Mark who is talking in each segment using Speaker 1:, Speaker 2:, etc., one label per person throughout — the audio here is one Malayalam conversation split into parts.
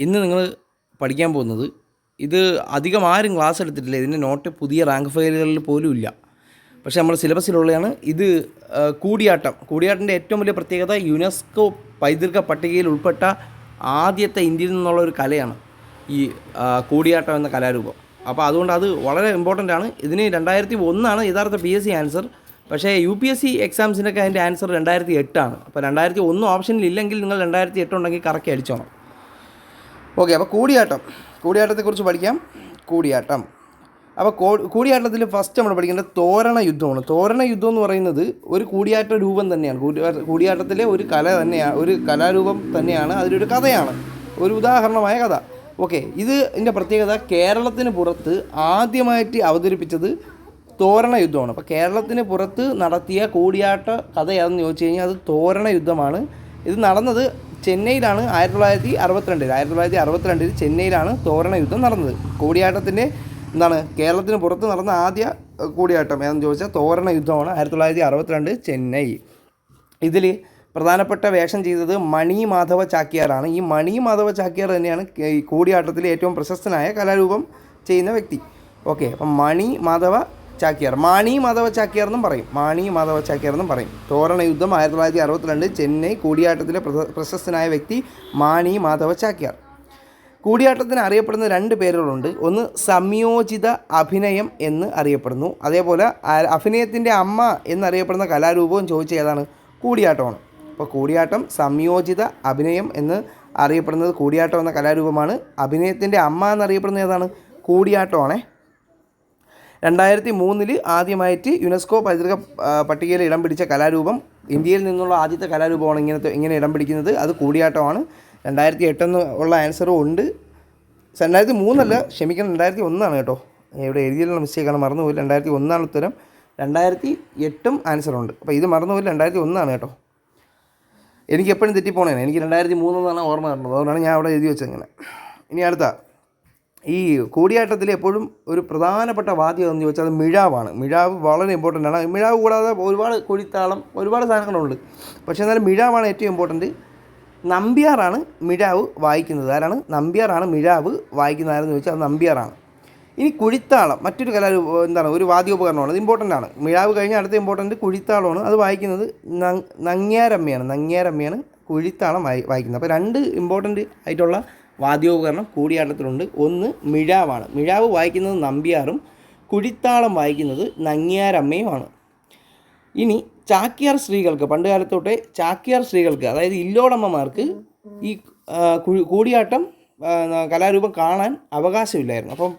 Speaker 1: ഇന്ന് നിങ്ങൾ പഠിക്കാൻ പോകുന്നത് ഇത് അധികം ആരും ക്ലാസ് എടുത്തിട്ടില്ല. ഇതിന്റെ നോട്ട് പുതിയ റാങ്ക് ഫയലുകളിൽ പോലും ഇല്ല. പക്ഷേ നമ്മുടെ സിലബസിലുള്ളതാണ് ഇത് കൂടിയാട്ടം. കൂടിയാട്ടന്റെ ഏറ്റവും വലിയ പ്രത്യേകത യുനെസ്കോ പൈതൃക പട്ടികയിൽ ഉൾപ്പെട്ട ആദ്യത്തെ ഇന്ത്യയിൽ നിന്നുള്ള ഒരു കലയാണ് ഈ കൂടിയാട്ടം എന്ന കലാരൂപം. അപ്പോൾ അതുകൊണ്ട് അത് വളരെ ഇമ്പോർട്ടന്റ് ആണ്. ഇതിന് രണ്ടായിരത്തി ഒന്നാണ് യഥാർത്ഥ പി എസ് സി ആൻസർ പക്ഷേ യു പി എസ് സി എക്സാംസിനൊക്കെ അതിന്റെ ആൻസർ രണ്ടായിരത്തി എട്ടാണ് അപ്പോൾ രണ്ടായിരത്തി ഒന്ന് ഓപ്ഷനിൽ ഇല്ലെങ്കിൽ നിങ്ങൾ രണ്ടായിരത്തി എട്ടുണ്ടെങ്കിൽ കറക്റ്റ് അടിച്ചോണം. ഓക്കെ അപ്പോൾ കൂടിയാട്ടം. കൂടിയാട്ടത്തെക്കുറിച്ച് പഠിക്കാം. കൂടിയാട്ടം. അപ്പോൾ കൂടിയാട്ടത്തിൽ ഫസ്റ്റ് നമ്മൾ പഠിക്കേണ്ടത് തോരണ യുദ്ധമാണ്. തോരണ യുദ്ധം എന്ന് പറയുന്നത് ഒരു കൂടിയാട്ട രൂപം തന്നെയാണ്. കൂടിയാട്ട കൂടിയാട്ടത്തിലെ ഒരു കല തന്നെയാണ് ഒരു കലാരൂപം തന്നെയാണ് അതിലൊരു കഥയാണ്. ഒരു ഉദാഹരണമായ കഥ. ഓക്കെ ഇത് ഇതിന്റെ പ്രത്യേകത കേരളത്തിന് പുറത്ത് ആദ്യമായിട്ട് അവതരിപ്പിച്ചത് തോരണ യുദ്ധമാണ്. അപ്പോൾ കേരളത്തിന് പുറത്ത് നടത്തിയ കൂടിയാട്ട കഥ ഏതെന്ന് ചോദിച്ചു കഴിഞ്ഞാൽ അത് തോരണ യുദ്ധമാണ്. ഇത് നടന്നത് ചെന്നൈയിലാണ് ആയിരത്തി തൊള്ളായിരത്തി അറുപത്തിരണ്ടിൽ ആയിരത്തി തൊള്ളായിരത്തി അറുപത്തിരണ്ടിൽ ചെന്നൈയിലാണ് തോരണ യുദ്ധം നടന്നത്. കൂടിയാട്ടത്തിന്റെ എന്താണ് കേരളത്തിന് പുറത്ത് നടന്ന ആദ്യ കൂടിയാട്ടം ഏതെന്ന് ചോദിച്ചാൽ തോരണ യുദ്ധമാണ് ആയിരത്തി തൊള്ളായിരത്തി അറുപത്തിരണ്ട് ചെന്നൈ. ഇതിൽ പ്രധാനപ്പെട്ട വേഷം ചെയ്തത് മണി മാധവ ചാക്യാറാണ്. ഈ മണി മാധവ ചാക്യാർ തന്നെയാണ് കൂടിയാട്ടത്തിലെ ഏറ്റവും പ്രശസ്തനായ കലാരൂപം ചെയ്യുന്ന വ്യക്തി. ഓക്കെ അപ്പം മണി മാധവ ചാക്യാർ. മാണി മാധവ ചാക്യാർ എന്നും പറയും. മാണി മാധവ ചാക്യാർ എന്നും പറയും. തോരണ യുദ്ധം ആയിരത്തി തൊള്ളായിരത്തി അറുപത്തിരണ്ട് ചെന്നൈ കൂടിയാട്ടത്തിലെ പ്രശ- പ്രശസ്തനായ വ്യക്തി മാണി മാധവ ചാക്യാർ. കൂടിയാട്ടത്തിന് അറിയപ്പെടുന്ന രണ്ട് പേരുകളുണ്ട്. ഒന്ന് സംയോജിത അഭിനയം എന്ന് അറിയപ്പെടുന്നു. അതേപോലെ അഭിനയത്തിന്റെ അമ്മ എന്നറിയപ്പെടുന്ന കലാരൂപവും ചോദിച്ച ഏതാണ്? കൂടിയാട്ടമാണ്. അപ്പോൾ കൂടിയാട്ടം സംയോജിത അഭിനയം എന്ന് അറിയപ്പെടുന്നത് കൂടിയാട്ടം എന്ന കലാരൂപമാണ്. അഭിനയത്തിന്റെ അമ്മ എന്നറിയപ്പെടുന്നത് ഏതാണ്? കൂടിയാട്ടമാണേ. രണ്ടായിരത്തി മൂന്നിൽ ആദ്യമായിട്ട് യുനെസ്കോ പൈതൃക പട്ടികയിൽ ഇടം പിടിച്ച കലാരൂപം ഇന്ത്യയിൽ നിന്നുള്ള ആദ്യത്തെ കലാരൂപമാണ് ഇങ്ങനത്തെ ഇങ്ങനെ ഇടം പിടിക്കുന്നത്. അത് കൂടിയാട്ടമാണ്. രണ്ടായിരത്തി എട്ടെന്ന് ഉള്ള ആൻസറും ഉണ്ട്. രണ്ടായിരത്തി മൂന്നല്ല ക്ഷമിക്കണം രണ്ടായിരത്തി ഒന്നാണ് കേട്ടോ. ഇവിടെ എഴുതിയുള്ള മിസ്റ്റേക്കാണ് മറന്നുപോയി രണ്ടായിരത്തി ഒന്നാണ് ഉത്തരം. രണ്ടായിരത്തി എട്ടും ആൻസറുണ്ട് അപ്പോൾ ഇത് മറന്നുപോയി രണ്ടായിരത്തി ഒന്നാണ് കേട്ടോ. എനിക്ക് എപ്പോഴും തെറ്റിപ്പോണേ എനിക്ക് രണ്ടായിരത്തി മൂന്നെന്നാണ് ഓർമ്മ വരുന്നത്. അതുകൊണ്ടാണ് ഞാൻ അവിടെ എഴുതി വെച്ചത് ഇങ്ങനെ. ഇനി അടുത്ത. ഈ കൂടിയാട്ടത്തിൽ എപ്പോഴും ഒരു പ്രധാനപ്പെട്ട വാദ്യം എന്ന് ചോദിച്ചാൽ അത് മിഴാവാണ്. മിഴാവ് വളരെ ഇമ്പോർട്ടന്റ് ആണ്. മിഴാവ് കൂടാതെ ഒരുപാട് കുഴിത്താളം ഒരുപാട് സാധനങ്ങളുണ്ട്. പക്ഷേ എന്നാലും മിഴാവാണ് ഏറ്റവും ഇമ്പോർട്ടന്റ് നമ്പ്യാറാണ് മിഴാവ് വായിക്കുന്നത്. ആരാണ്? നമ്പ്യാറാണ് മിഴാവ് വായിക്കുന്നത്. ആരെന്ന് ചോദിച്ചാൽ അത് നമ്പ്യാറാണ്. ഇനി കുഴിത്താളം മറ്റൊരു കലാ എന്താണ് ഒരു വാദ്യോപകരണമാണ്. അത് ഇമ്പോർട്ടന്റ് ആണ്. മിഴാവ് കഴിഞ്ഞ അടുത്ത ഇമ്പോർട്ടന്റ് കുഴിത്താളമാണ്. അത് വായിക്കുന്നത് നങ് നങ്ങ്യാരമ്മയാണ്. നങ്ങ്യാരമ്മയാണ് കുഴിത്താളം വായി വായിക്കുന്നത്. അപ്പോൾ രണ്ട് ഇമ്പോർട്ടന്റ് ആയിട്ടുള്ള വാദ്യോപകരണം കൂടിയാട്ടത്തിലുണ്ട്. ഒന്ന് മിഴാവാണ്. മിഴാവ് വായിക്കുന്നത് നമ്പ്യാറും കുഴിത്താളം വായിക്കുന്നത് നങ്ങിയാരമ്മയുമാണ്. ഇനി ചാക്യാർ സ്ത്രീകൾക്ക് പണ്ട് കാലത്തോട്ടെ ചാക്യാർ സ്ത്രീകൾക്ക് അതായത് ഇല്ലോടമ്മമാർക്ക് ഈ കൂടിയാട്ടം കലാരൂപം കാണാൻ അവകാശമില്ലായിരുന്നു. അപ്പം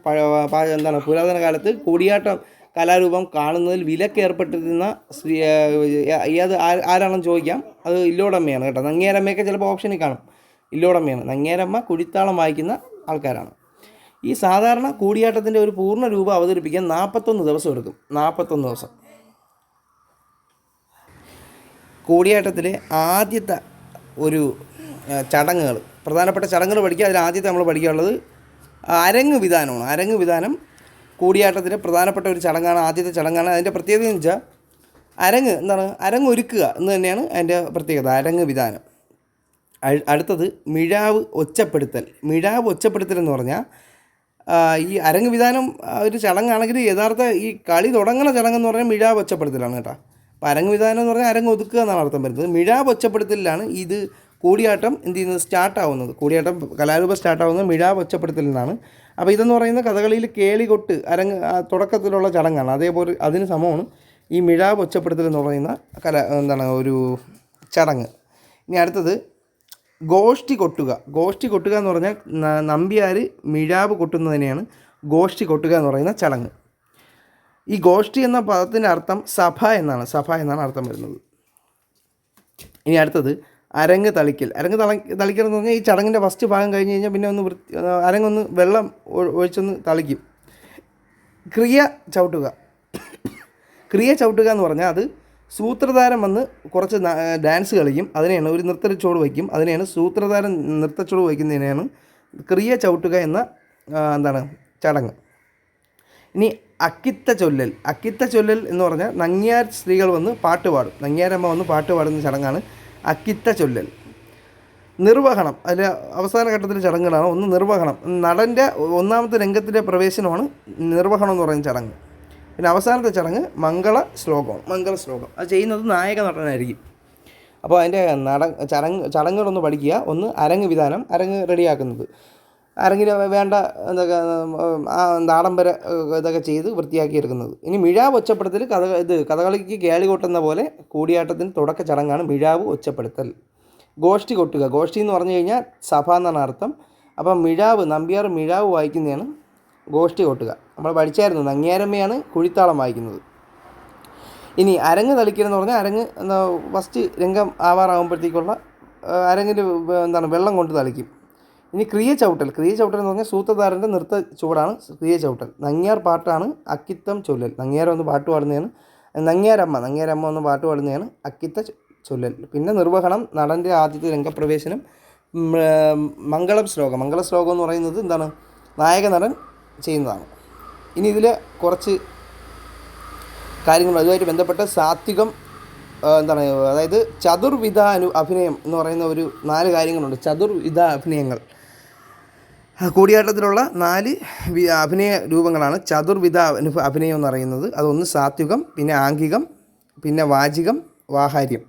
Speaker 1: എന്താണ് പുരാതന കാലത്ത് കൂടിയാട്ടം കലാരൂപം കാണുന്നതിൽ വിലക്ക് ഏർപ്പെട്ടിരുന്ന സ്ത്രീ ഏത് ആരാണെന്ന് ചോദിക്കാം. അത് ഇല്ലോടമ്മയാണ് കേട്ടോ. നങ്ങിയാരമ്മയൊക്കെ ചിലപ്പോൾ ഓപ്ഷനിൽ കാണും. ഇല്ലോടമ്മയാണ്. നങ്ങേരമ്മ കുഴിത്താളം വായിക്കുന്ന ആൾക്കാരാണ്. ഈ സാധാരണ കൂടിയാട്ടത്തിന്റെ ഒരു പൂർണ രൂപം അവതരിപ്പിക്കാൻ നാൽപ്പത്തൊന്ന് ദിവസം എടുക്കും. നാൽപ്പത്തൊന്ന് ദിവസം. കൂടിയാട്ടത്തിലെ ആദ്യത്തെ ഒരു ചടങ്ങുകൾ പ്രധാനപ്പെട്ട ചടങ്ങുകൾ പഠിക്കുക. അതിൽ ആദ്യത്തെ നമ്മൾ പഠിക്കാനുള്ളത് അരങ്ങ് വിധാനമാണ്. അരങ്ങ് വിധാനം കൂടിയാട്ടത്തിലെ പ്രധാനപ്പെട്ട ഒരു ചടങ്ങാണ് ആദ്യത്തെ ചടങ്ങാണ്. അതിന്റെ പ്രത്യേകത എന്ന് വെച്ചാൽ അരങ്ങ് എന്താണ്? അരങ്ങ് ഒരുക്കുക എന്ന് തന്നെയാണ് അതിന്റെ പ്രത്യേകത. അരങ്ങ് വിധാനം. അടുത്തത് മിഴാവ് ഒച്ചപ്പെടുത്തൽ. മിഴാവ് ഒച്ചപ്പെടുത്തൽ എന്ന് പറഞ്ഞാൽ ഈ അരങ്ങ് വിധാനം ഒരു ചടങ്ങാണെങ്കിൽ യഥാർത്ഥ ഈ കളി തുടങ്ങുന്ന ചടങ്ങെന്ന് പറഞ്ഞാൽ മിഴാവ് ഒച്ചപ്പെടുത്തലാണ് കേട്ടോ. അപ്പോൾ അരങ്ങ് വിധാനം എന്ന് പറഞ്ഞാൽ അരങ്ങ് ഒതുക്കുക എന്നാണ് അർത്ഥം വരുന്നത്. മിഴാവ് ഒച്ചപ്പെടുത്തലിലാണ് ഇത് കൂടിയാട്ടം എന്ത് ചെയ്യുന്നത്? സ്റ്റാർട്ടാവുന്നത് കൂടിയാട്ടം കലാരൂപം സ്റ്റാർട്ടാവുന്നത് മിഴാവ് ഒച്ചപ്പെടുത്തലിൽ നിന്നാണ്. അപ്പോൾ ഇതെന്ന് പറയുന്ന കഥകളിയിൽ കേളികൊട്ട് അരങ്ങ് തുടക്കത്തിലുള്ള ചടങ്ങാണ്. അതേപോലെ അതിന് സമമാണ് ഈ മിഴാവ് ഒച്ചപ്പെടുത്തൽ എന്ന് പറയുന്ന കല എന്താണ് ഒരു ചടങ്ങ്. ഇനി അടുത്തത് ഗോഷ്ഠി കൊട്ടുക. ഗോഷ്ടി കൊട്ടുക എന്ന് പറഞ്ഞാൽ നമ്പ്യാർ മിഴാവ് കൊട്ടുന്നതിനെയാണ് ഗോഷ്ടി കൊട്ടുക എന്ന് പറയുന്ന ചടങ്ങ്. ഈ ഗോഷ്ടി എന്ന പദത്തിന്റെ അർത്ഥം സഭ എന്നാണ്. സഭ എന്നാണ് അർത്ഥം വരുന്നത്. ഇനി അടുത്തത് അരങ്ങ് തളിക്കൽ. അരങ്ങ് തള തളിക്കൽ എന്ന് പറഞ്ഞാൽ ഈ ചടങ്ങിന്റെ ഫസ്റ്റ് ഭാഗം കഴിഞ്ഞ് കഴിഞ്ഞാൽ പിന്നെ ഒന്ന് വൃത്തി അരങ്ങൊന്ന് വെള്ളം ഒഴിച്ചൊന്ന് തളിക്കും. ക്രിയ ചവിട്ടുക. ക്രിയ ചവിട്ടുക എന്ന് പറഞ്ഞാൽ അത് സൂത്രധാരം വന്ന് കുറച്ച് ഡാൻസ് കളിക്കും. അതിനെയാണ് ഒരു നൃത്ത ചുവട് വയ്ക്കും. അതിനെയാണ് സൂത്രധാരം നൃത്ത ചുവട് വയ്ക്കുന്നതിനെയാണ് ക്രിയ ചവിട്ടുക എന്ന എന്താണ് ചടങ്ങ്. ഇനി അക്കിത്ത ചൊല്ലൽ. അക്കിത്ത ചൊല്ലൽ എന്ന് പറഞ്ഞാൽ നങ്ങിയാർ സ്ത്രീകൾ വന്ന് പാട്ട് പാടും. നങ്ങിയാരമ്മ വന്ന് പാട്ട് പാടുന്ന ചടങ്ങാണ് അക്കിത്ത ചൊല്ലൽ. നിർവഹണം. അതിൽ അവസാന ഘട്ടത്തിലെ ചടങ്ങുകളാണ് ഒന്ന് നിർവഹണം. നടന്റെ ഒന്നാമത്തെ രംഗത്തിന്റെ പ്രവേശനമാണ് നിർവഹണം എന്ന് പറയുന്ന ചടങ്ങ്. പിന്നെ അവസാനത്തെ ചടങ്ങ് മംഗള ശ്ലോകം മംഗള ശ്ലോകം. അത് ചെയ്യുന്നത് നായക നടനായിരിക്കും അപ്പോൾ അതിന്റെ നട ചടങ്ങ് ചടങ്ങുകളൊന്ന് പഠിക്കുക. ഒന്ന് അരങ്ങ് വിധാനം അരങ്ങ് റെഡിയാക്കുന്നത്. അരങ്ങിന് വേണ്ട എന്തൊക്കെ ആ നാടംബര ഇതൊക്കെ ചെയ്ത് വൃത്തിയാക്കി എടുക്കുന്നത്. ഇനി മിഴാവ് ഒച്ചപ്പെടുത്തൽ കഥ ഇത് കഥകളിക്ക് കേളി കൊട്ടുന്ന പോലെ കൂടിയാട്ടത്തിന് തുടക്ക ചടങ്ങാണ് മിഴാവ് ഒച്ചപ്പെടുത്തൽ. ഗോഷ്ടി കൊട്ടുക. ഗോഷ്ടി എന്ന് പറഞ്ഞു കഴിഞ്ഞാൽ സഭ എന്നാണ് അർത്ഥം. അപ്പം മിഴാവ് നമ്പ്യാർ മിഴാവ് വായിക്കുന്നതാണ് ഗോഷ്ഠി കൊട്ടുക നമ്മൾ പഠിച്ചായിരുന്നു നങ്ങിയാരമ്മയാണ് കുഴിത്താളം വായിക്കുന്നത്. ഇനി അരങ്ങ് തളിക്കലെന്ന് പറഞ്ഞാൽ അരങ്ങ് എന്താ ഫസ്റ്റ് രംഗം ആവാറാകുമ്പോഴത്തേക്കുള്ള അരങ്ങിൽ എന്താണ് വെള്ളം കൊണ്ട് തളിക്കും. ഇനി ക്രിയ ചവിട്ടൽ. ക്രിയ ചവിട്ടൽ എന്ന് പറഞ്ഞാൽ സൂത്രധാരന്റെ നൃത്ത ചുവടാണ് ക്രിയ ചവിട്ടൽ. നങ്ങിയാർ പാട്ടാണ് അക്കിത്തം ചൊല്ലൽ. നങ്ങിയാർ ഒന്ന് പാട്ട് പാടുന്നതാണ്. നങ്ങിയാരമ്മ നങ്ങിയാരമ്മ ഒന്ന് പാട്ട് പാടുന്നതാണ് അക്കിത്ത ചൊല്ലൽ. പിന്നെ നിർവഹണം നടന്റെ ആദ്യത്തെ രംഗപ്രവേശനം മംഗളം ശ്ലോകം. മംഗള ശ്ലോകം എന്ന് പറയുന്നത് എന്താണ് നായക നടൻ ചെയ്യുന്നതാണ്. ഇനി ഇതിൽ കുറച്ച് കാര്യങ്ങൾ അതുമായിട്ട് ബന്ധപ്പെട്ട സാത്വികം എന്താണ് അതായത് ചതുർവിധ അനു അഭിനയം എന്ന് പറയുന്ന ഒരു നാല് കാര്യങ്ങളുണ്ട്. ചതുർവിധ അഭിനയങ്ങൾ. കൂടിയാട്ടത്തിലുള്ള നാല് അഭിനയ രൂപങ്ങളാണ് ചതുർവിധ അഭിനയം എന്ന് പറയുന്നത്. അതൊന്ന് സാത്വികം പിന്നെ ആംഗികം പിന്നെ വാചികം വാഹാര്യം.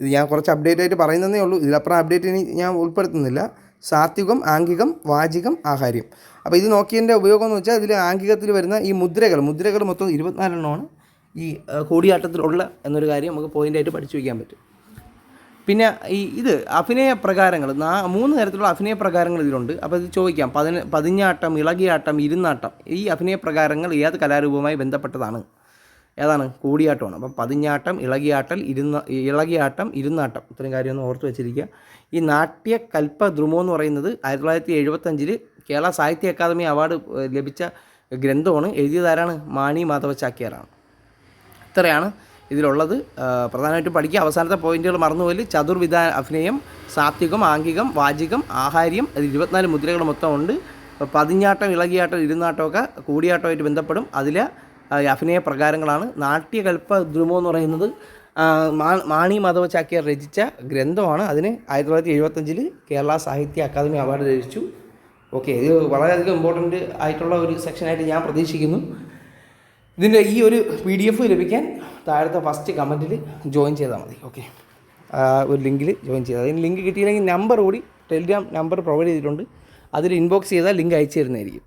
Speaker 1: ഇത് ഞാൻ കുറച്ച് അപ്ഡേറ്റ് ആയിട്ട് പറയുന്നതേ ഉള്ളൂ. ഇതിലപ്പുറം അപ്ഡേറ്റ് ഇനി ഞാൻ ഉൾപ്പെടുത്തുന്നില്ല. സാത്വികം ആംഗികം വാചികം ആഹാര്യം. അപ്പോൾ ഇത് നോക്കിയതിന്റെ ഉപയോഗം എന്ന് വെച്ചാൽ ഇതിൽ ആംഗികത്തിൽ വരുന്ന ഈ മുദ്രകൾ മുദ്രകൾ മൊത്തം ഇരുപത്തിനാലെണ്ണമാണ് ഈ കൂടിയാട്ടത്തിലുള്ള എന്നൊരു കാര്യം നമുക്ക് പോയിന്റായിട്ട് പഠിച്ചു വയ്ക്കാൻ പറ്റും. പിന്നെ ഈ ഇത് അഭിനയ പ്രകാരങ്ങൾ മൂന്ന് തരത്തിലുള്ള അഭിനയ പ്രകാരങ്ങൾ ഇതിലുണ്ട്. അപ്പോൾ ഇത് ചോദിക്കാം പതിന പതിഞ്ഞാട്ടം ഇളകിയാട്ടം ഇരുന്നാട്ടം ഈ അഭിനയ പ്രകാരങ്ങൾ ഏത് കലാരൂപവുമായി ബന്ധപ്പെട്ടതാണ്? ഏതാണ്? കൂടിയാട്ടമാണ്. അപ്പം പതിഞ്ഞാട്ടം ഇളകിയാട്ടൽ ഇരുന്ന ഇളകിയാട്ടം ഇരുന്നാട്ടം. ഇത്രയും കാര്യമൊന്നും ഓർത്ത് വെച്ചിരിക്കുക. ഈ നാട്യ ദ്രുമോ എന്ന് പറയുന്നത് ആയിരത്തി തൊള്ളായിരത്തി എഴുപത്തഞ്ചിൽ കേരള സാഹിത്യ അക്കാദമി അവാർഡ് ലഭിച്ച ഗ്രന്ഥമാണ്. എഴുതിയതാരാണ് മാണി മാധവ ചാക്യാറാണ് ഇത്രയാണ് ഇതിലുള്ളത്. പ്രധാനമായിട്ടും പഠിക്കുക. അവസാനത്തെ പോയിന്റുകൾ മറന്നുപോയി ചതുർവിധ അഭിനയം സാത്വികം ആംഗികം വാചികം ആഹാര്യം അത് ഇരുപത്തിനാല് മുദ്രകൾ മൊത്തം ഉണ്ട് പതിഞ്ഞാട്ടം ഇളകിയാട്ടം ഇരുന്നാട്ടമൊക്കെ കൂടിയാട്ടമായിട്ട് ബന്ധപ്പെടും. അതിൽ അഭിനയ പ്രകാരങ്ങളാണ്. നാട്യകൽപ്പ ദ്രുമോ എന്ന് പറയുന്നത് മാണി മാധവ ചാക്യാർ രചിച്ച ഗ്രന്ഥമാണ്. അതിന് ആയിരത്തി തൊള്ളായിരത്തി എഴുപത്തഞ്ചിൽ കേരള സാഹിത്യ അക്കാദമി അവാർഡ് ലഭിച്ചു. ഓക്കെ ഇത് വളരെയധികം ഇമ്പോർട്ടന്റ് ആയിട്ടുള്ള ഒരു സെക്ഷനായിട്ട് ഞാൻ പ്രതീക്ഷിക്കുന്നു. ഇതിന്റെ ഈ ഒരു പി ഡി എഫ് ലഭിക്കാൻ താഴത്തെ ഫസ്റ്റ് കമന്റിൽ ജോയിൻ ചെയ്താൽ മതി. ഓക്കെ ഒരു ലിങ്കിൽ ജോയിൻ ചെയ്താൽ അതിന് ലിങ്ക് കിട്ടിയില്ലെങ്കിൽ നമ്പർ കൂടി ടെലിഗ്രാം നമ്പർ പ്രൊവൈഡ് ചെയ്തിട്ടുണ്ട്. അതിൽ ഇൻബോക്സ് ചെയ്താൽ ലിങ്ക് അയച്ചു തരുന്നതായിരിക്കും.